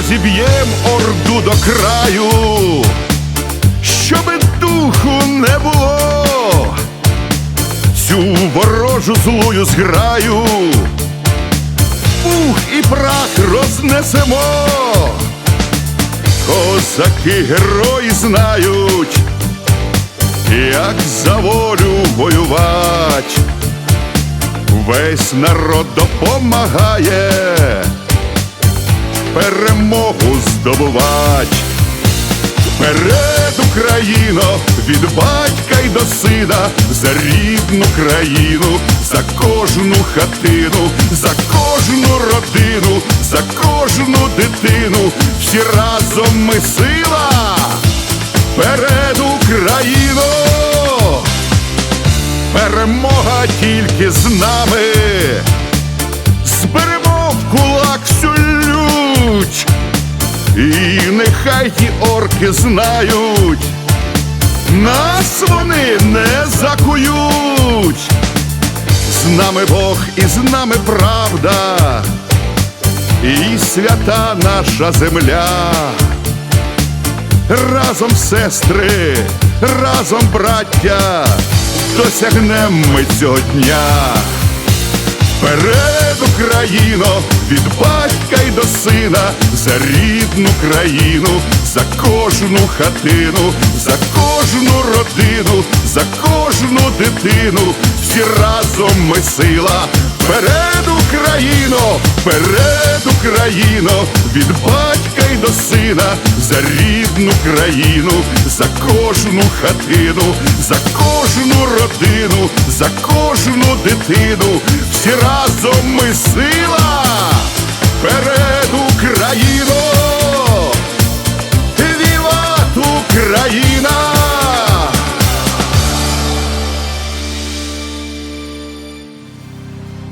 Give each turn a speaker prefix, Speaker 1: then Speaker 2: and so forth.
Speaker 1: розіб'єм орду до краю, щоби духу не було, цю ворожу злую зграю, пух і прах рознесемо, козаки герої знають, як за волю воювать. Весь народ допомагає перемогу здобувать. Вперед, Україно, від батька й до сина, за рідну країну, за кожну хатину, за кожну родину, за кожну дитину, всі разом ми сила. Вперед, Україно! Перемога тільки з нами, і нехай ті орки знають, нас вони не закують, з нами Бог і з нами правда, і свята наша земля. Разом сестри, разом браття, досягнем ми цього дня. Вперед, Україно, від батька й до сина, за рідну країну, за кожну хатину, за кожну родину, за кожну дитину, всі разом ми сила. перед Україно, перед Україно, від батька й до сина, за рідну країну, за кожну хатину, за кожну родину, за кожну дитину, всі разом ми сила.